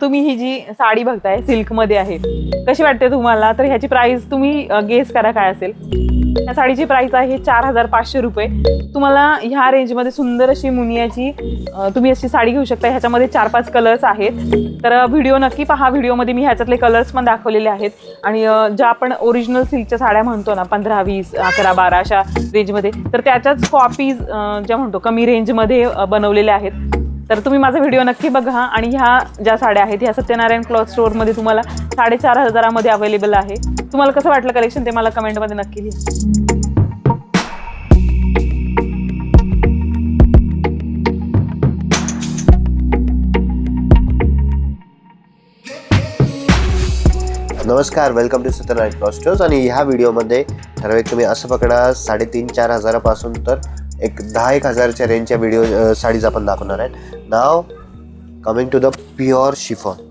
तुम्ही ही जी साडी बघताय सिल्कमध्ये आहे कशी वाटते तुम्हाला? तर ह्याची प्राइस तुम्ही गेस करा काय असेल. या साडीची प्राइस आहे चार हजार पाचशे रुपये. तुम्हाला ह्या रेंजमध्ये सुंदर अशी मुनियाची तुम्ही अशी साडी घेऊ शकता. ह्याच्यामध्ये चार पाच कलर्स आहेत. तर व्हिडिओ नक्की पहा. व्हिडिओमध्ये मी ह्याच्यातले कलर्स पण दाखवलेले आहेत. आणि ज्या आपण ओरिजिनल सिल्कच्या साड्या म्हणतो ना पंधरा वीस अकरा बारा अशा रेंजमध्ये तर त्याच्याच कॉपीज ज्या म्हणतो कमी रेंजमध्ये बनवलेल्या आहेत. तर तुम्ही माझा व्हिडिओ नक्की बघा आणि ह्या ज्या साड्या आहेत ह्या सत्यनारायण क्लॉथ स्टोअरमध्ये तुम्हाला साडेचार हजारामध्ये अवेलेबल आहे. तुम्हाला कसं वाटलं कलेक्शन ते मला कमेंटमध्ये नक्की लिहा. नमस्कार वेलकम टू सत्यनारायण क्लॉस्टर्स आणि ह्या व्हिडिओमध्ये ठराविक तुम्ही असं पकडा साडेतीन चार हजारापासून तर एक दहा एक हजारच्या रेंजच्या व्हिडिओ साडीज आपण दाखवणार आहेत. नाव coming to the pure chiffon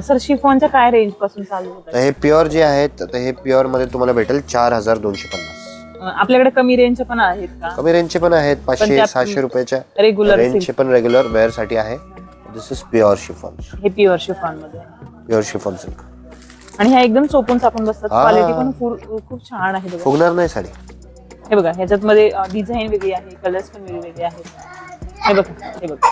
sir शिफॉनच्या काय रेंजपासून चालू तर होतं हे प्युअर जे आहेत तर हे प्युअरमध्ये तुम्हाला भेटेल चार हजार दोनशे पन्नास. आपल्याकडे कमी रेंजचे पण आहेत का? कमी रेंजचे पण आहेत पाचशे त्या- सहाशे रुपयाच्या रेग्युलर रेंजचे पण रेग्युलर वेअरसाठी आहे. दिस इज प्युअर शिफॉन हे प्युअर शिफॉनमध्ये. प्युअर शिफॉन सिल्क आणि ह्या एकदम चोपून चापून बसतात. हा. क्वालिटी पण खूप खूप छान आहे बघा. फुगणार नाही साडी. हे बघा ह्याच्यात मध्ये डिझाईन वेगळी आहे कलर्स पण वेगवेगळे आहेत. हे बघा हे बघा.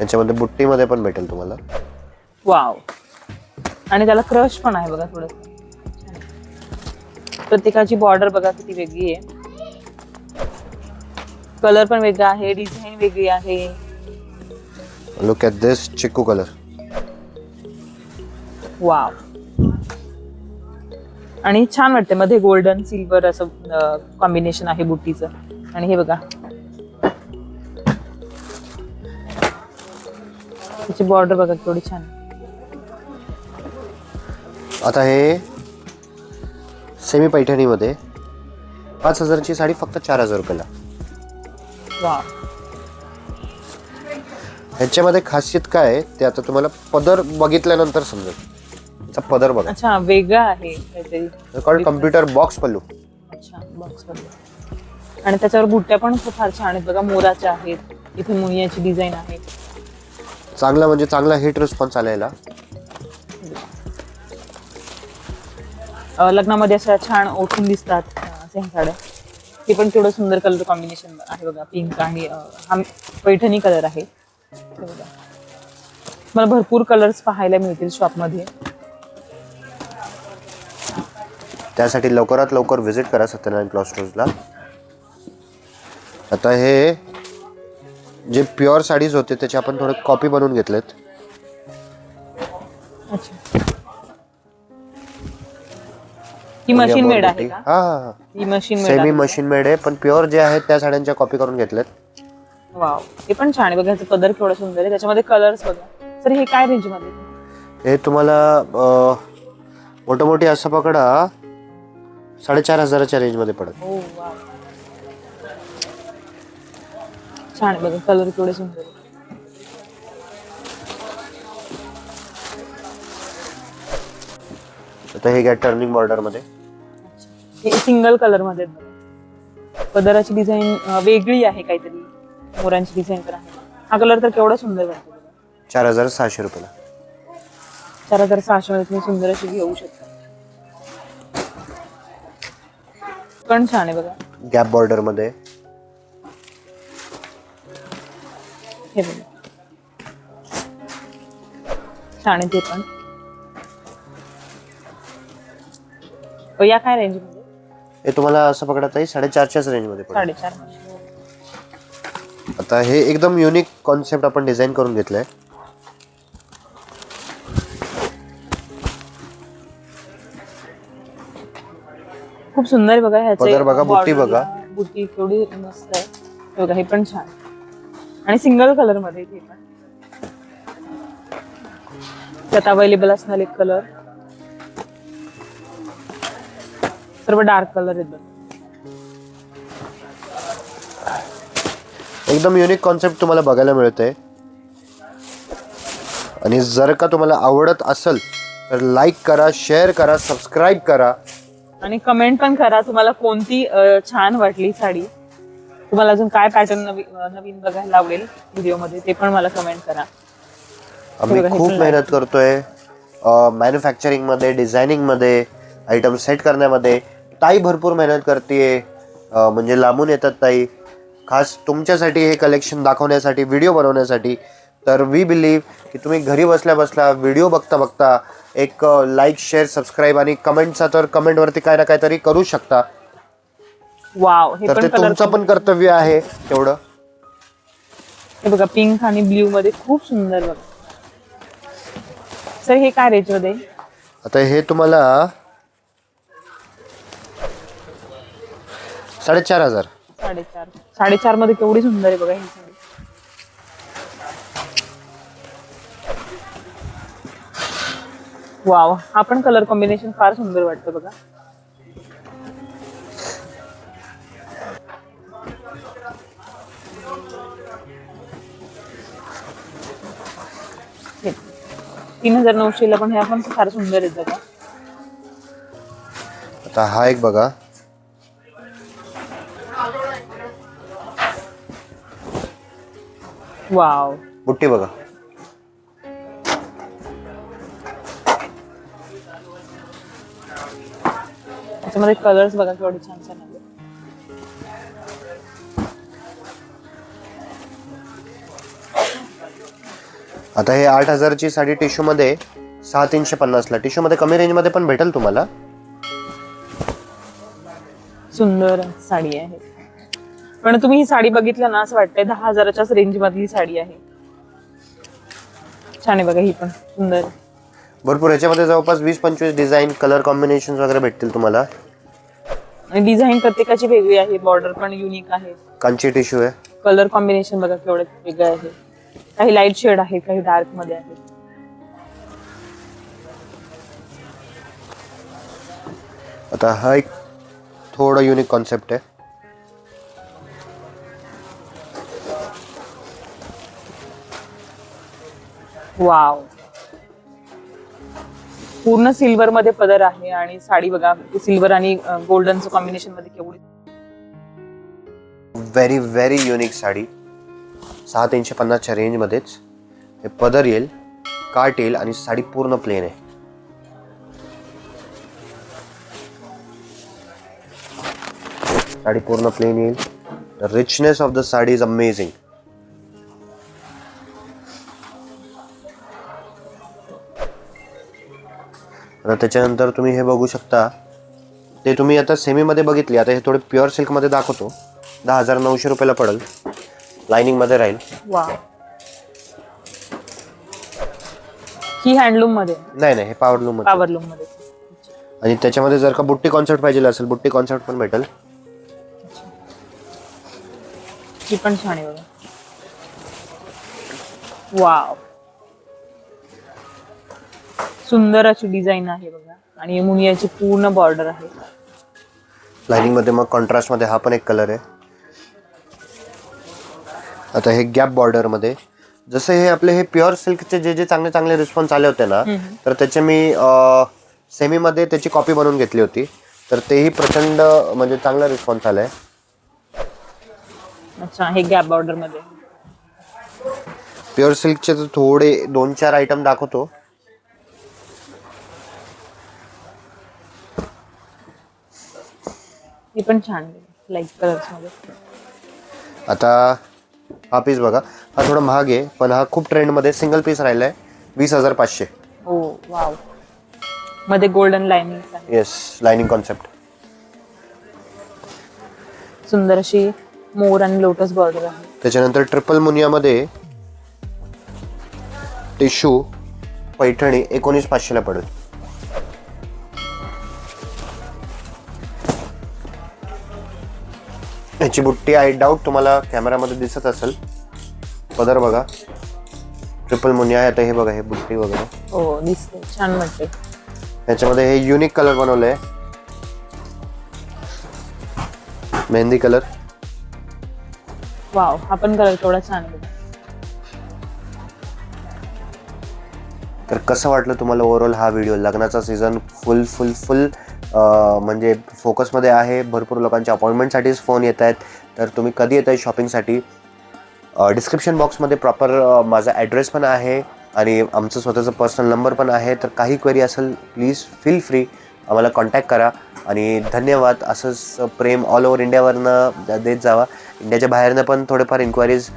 याच्यामध्ये बुट्टीमध्ये पण भेटेल तुम्हाला. वाव आणि त्याला क्रश पण आहे बघा थोडं प्रत्येकाची बॉर्डर बघा किती वेगळी आहे. कलर पण वेगळा आहे डिझाईन वेगळी आहे. Look at this chikoo colour wow आणि छान वाटते मध्ये गोल्डन सिल्वर असं कॉम्बिनेशन आहे बुट्टीचं. आणि हे बघा. त्याची बॉर्डर बघा थोडी छान आता हे सेमी पैठणीमध्ये पाच हजारची साडी फक्त चार हजार रुपयाला. वाव ह्याच्यामध्ये खासियत काय आहे ते आता तुम्हाला पदर बघितल्यानंतर समजेल. याचा पदर बघा. अच्छा वेगळा आहे काहीतरी. Called computer box pallu. अच्छा बॉक्स आणि त्याच्यावर बुट्ट्या पण खूप फार छान आहेत बघा मोराच्या आहेत. इथे मुनियाची डिझाईन आहे. चांगला म्हणजे चांगला हिट रिस्पॉन्स आलेला. लग्नामध्ये अशा छान ओठून दिसतात अं, अशा ह्या साड्या हे पण तेवढं सुंदर कलर कॉम्बिनेशन आहे बघा पिंक आणि हा पैठणी कलर आहे. मला भरपूर कलर्स पाहायला मिळतील शॉपमध्ये त्यासाठी लवकरात लवकर व्हिजिट करा सत्यनारायण क्लॉथ स्टोर्सला आता हे जे प्युअर साडीज होते त्याचे आपण थोडे कॉपी बनवून घेतलेत. ही मशीन मेड आहे का? हा हा ही. मशीन मेड सेमी आहे. मशीन मेड आहे पण प्युअर जे आहेत त्या साड्यांच्या कॉपी करून घेतल्यात वाव हे पण छान आहे बघा पदर केवढं सुंदर आहे. त्याच्यामध्ये कलर्स बघा. सर हे काय रेंजमध्ये? हे तुम्हाला अं, मोठं मोठी असं पकडा. साडेचार हजाराच्या रेंजमध्ये पडत. हो छान बघा कलर केवढे सुंदर आहे. आता हे घ्या टर्निंग बॉर्डरमध्ये हे सिंगल कलरमध्ये आहेत बघा. पदराची डिझाईन वेगळी आहे काहीतरी. मोरांची डिझाईन पण आहे. हा कलर तर केवढा सुंदर वाटतो. चार हजार सहाशे रुपयाला. चार हजार सहाशे मध्ये तुम्ही सुंदर अशी घेऊ शकता. पण छान आहे बघा. गॅप बॉर्डरमध्ये हे बघा. छान आहे ते पण. अ, या काय रेंजमध्ये? हे तुम्हाला असं पकडा ताई साडेचारच्याच रेंजमध्ये पडेल. साडेचार आता हे एकदम युनिक कॉन्सेप्ट आपण डिझाईन करून घेतलंय. खूप सुंदर बघा ह्याचे पदर बघा, बुट्टी border बघा. ला बुट्टी केवढी मस्त आहे. बघा हे पण छान. आणि सिंगल कलरमध्ये आहे ते पण. त्यात अवेलेबल असणारे कलर सर्व डार्क कलर आहेत बघा. एकदम युनिक कॉन्सेप्ट तुम्हाला बघायला मिळतंय. आणि जर का तुम्हाला आवडत असेल तर लाईक करा शेअर करा सबस्क्राईब करा. आणि कमेंट पण करा तुम्हाला कोणती छान वाटली साडी. तुम्हाला अजून काय पॅटर्न नवीन बघायला आवडेल व्हिडिओमध्ये ते पण मला कमेंट करा. आम्ही बघा, हे खूप पण मेहनत करतोय. मॅन्युफॅक्चरिंगमध्ये डिझायनिंगमध्ये आयटम सेट करण्यामध्ये ताई भरपूर मेहनत करते म्हणजे लांबून येतात ताई. खास तुमच्यासाठी हे कलेक्शन दाखवण्यासाठी व्हिडिओ बनवण्यासाठी तर वी बिलीव्ह की तुम्ही घरी बसल्या बसल्या व्हिडिओ बघता बघता एक लाईक शेअर सबस्क्राईब आणि कमेंटचा तर कमेंटवरती काय ना काहीतरी करू शकता. वाव हे तर पण ते कलर तुमचं पण कर्तव्य आहे तेवढं. हे बघा पिंक आणि ब्ल्यू मध्ये खूप सुंदर बघा. सर हे काय रेंजमध्ये? आता हे तुम्हाला साडेचार हजार. साडेचार. साडेचारमध्ये केवढी सुंदर आहे बघा ही. वाव. हा पण कलर कॉम्बिनेशन फार सुंदर वाटतं बघा. तीन हजार नऊशेला पण ह्या पण फार सुंदर आहेत बघा. आता हा एक बघा. वाव. बुट्टी बघा. त्याच्यामध्ये कलर्स बघा केवढे छान छान आले आता हे आठ हजारची साडी टिश्यू मध्ये सहा तीनशे पन्नासला टिश्यू मध्ये कमी रेंजमध्ये पण भेटेल तुम्हाला. सुंदर साडी आहे. पण तुम्ही ही साडी बघितलं ना असं वाटतंय दहा हजाराच्याच रेंज मधली साडी आहे. छान आहे बघा ही पण सुंदर. भरपूर याच्यामध्ये जवळपास वीस पंचवीस डिझाईन कलर कॉम्बिनेशन वगैरे भेटतील तुम्हाला. डिझाईन प्रत्येकाची वेगळी आहे बॉर्डर पण युनिक आहे. कांची टिश्यू आहे. कलर कॉम्बिनेशन बघा केवढं वेगळं आहे. काही लाइट शेड आहे काही डार्कमध्ये आहे. आता हा एक थोडं युनिक कॉन्सेप्ट आहे. वाव पूर्ण सिल्वर मध्ये पदर आहे आणि साडी बघा सिल्वर आणि गोल्डनचं कॉम्बिनेशनमध्ये केवढी व्हेरी व्हेरी युनिक साडी. सहा तीनशे पन्नासच्या रेंजमध्येच हे पदर येईल काट येईल आणि साडी पूर्ण प्लेन आहे. साडी पूर्ण प्लेन येईल. The richness of the sari is amazing आता त्याच्यानंतर तुम्ही हे बघू शकता. ते तुम्ही आता सेमीमध्ये बघितली. आता हे थोडे प्युअर सिल्कमध्ये दाखवतो. दहा हजार नऊशे रुपयाला पडेल. लाइनिंगमध्ये राहील. वा ही हँडलूममध्ये? नाही नाही हे पॉवर लूम पावरलूममध्ये. आणि त्याच्यामध्ये जर का बुट्टी कॉन्सेप्ट पाहिजे असेल बुट्टी कॉन्सेप्ट पण भेटेल. ही पण छान आहे बघा. वाव. सुंदर अशी डिझाईन आहे बघा. आणि मुनियाची पूर्ण बॉर्डर आहे. लाइनिंगमध्ये मग कॉन्ट्रास्टमध्ये हा पण एक कलर आहे. आता हे गॅप बॉर्डरमध्ये जसं हे आपले हे प्युअर सिल्कचे जे जे चांगले चांगले रिस्पॉन्स आले होते ना तर त्याचे मी सेमीमध्ये त्याची कॉपी बनवून घेतली होती. तर तेही प्रचंड म्हणजे चांगला रिस्पॉन्स आलाय. अच्छा हे गॅप बॉर्डरमध्ये. प्युअर सिल्कचे थोडे दोन चार आयटम दाखवतो. ही पण छान लाइट कलर्समध्ये. आता हा पीस बघा हा थोडा महाग आहे पण हा खूप ट्रेंडमध्ये सिंगल पीस राहिला आहे वीस हजार पाचशे. हो वावमध्ये golden lining yes lining concept सुंदर अशी मोर आणि लोटस बॉर्डर आहे. त्याच्यानंतर ट्रिपल मुनियामध्ये टिश्यू पैठणी एकोणीस पाचशेला पडेल याची बुट्टी आय डाऊट तुम्हाला कॅमेरामध्ये दिसत असेल. पदर बघा. ट्रिपल मुनिया आहे आता हे बघा हे बुट्टी वगैरे. हो दिसते छान वाटते याच्यामध्ये हे युनिक कलर बनवलंय. मेहंदी कलर वाव हा पण कलर केवढा छान आहे. तर कसं वाटलं तुम्हाला ओव्हरऑल हा व्हिडिओ लग्नाचा सीझन फुल फुल फुल म्हणजे फोकसमध्ये आहे भरपूर लोकांच्या अपॉइंटमेंटसाठीच फोन येत आहेत. तर तुम्ही कधी येत आहे शॉपिंगसाठी डिस्क्रिप्शन बॉक्समध्ये प्रॉपर माझा ॲड्रेस पण आहे आणि आमचं स्वतःचं पर्सनल नंबर पण आहे. तर काही क्वेरी असेल प्लीज फील फ्री आम्हाला कॉन्टॅक्ट करा आणि धन्यवाद. असंच प्रेम ऑल ओव्हर इंडियावरनं देत जावा. इंडियाच्या बाहेरनं पण थोडेफार इन्क्वायरीज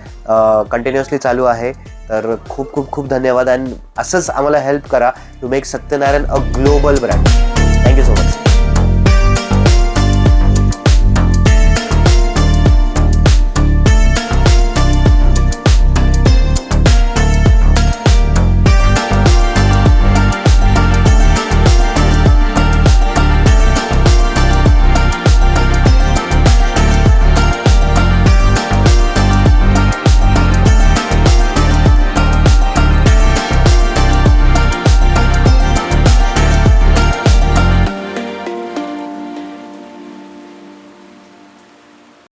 कंटिन्युअसली चालू आहे. तर खूप खूप खूप धन्यवाद. आणि असंच आम्हाला हेल्प करा. To make Satyanarayan a global brand thank you so much